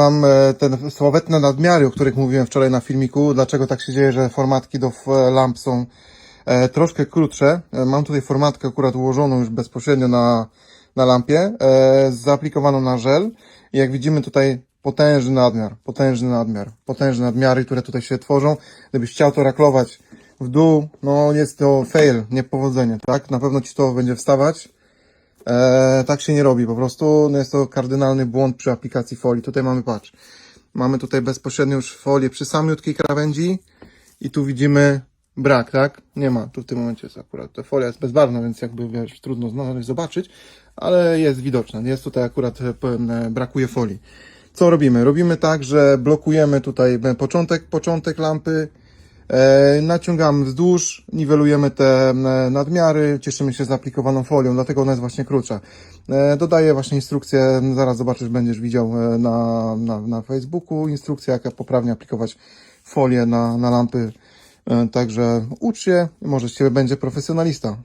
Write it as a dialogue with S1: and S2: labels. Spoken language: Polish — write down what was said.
S1: Mam e, ten sławetne nadmiary, o których mówiłem wczoraj na filmiku. Dlaczego tak się dzieje, że formatki do f- lamp są e, troszkę krótsze. E, Mam tutaj formatkę akurat ułożoną już bezpośrednio na, na lampie, e, zaaplikowaną na żel. I jak widzimy tutaj potężny nadmiar, potężny nadmiar, potężne nadmiary, które tutaj się tworzą. Gdybyś chciał to raklować w dół, no jest to fail, niepowodzenie, tak? Na pewno ci to będzie wstawać. E, tak się nie robi, po prostu no jest to kardynalny błąd przy aplikacji folii. Tutaj mamy, patrz, mamy tutaj bezpośrednio już folię przy samiutkiej krawędzi i tu widzimy brak, tak? Nie ma, tu w tym momencie jest akurat, ta folia jest bezbarwna, więc jakby wiesz, trudno znaleźć, zobaczyć, ale jest widoczna, jest tutaj akurat e, e, brakuje folii. Co robimy? Robimy tak, że blokujemy tutaj e, początek, początek lampy, naciągamy wzdłuż, niwelujemy te e, nadmiary, cieszymy się z aplikowaną folią, dlatego ona jest właśnie krótsza. E, dodaję właśnie instrukcję, zaraz zobaczysz, będziesz widział e, na, na, na Facebooku instrukcję, jak poprawnie aplikować folię na, na lampy. E, także ucz się, może z Ciebie będzie profesjonalista.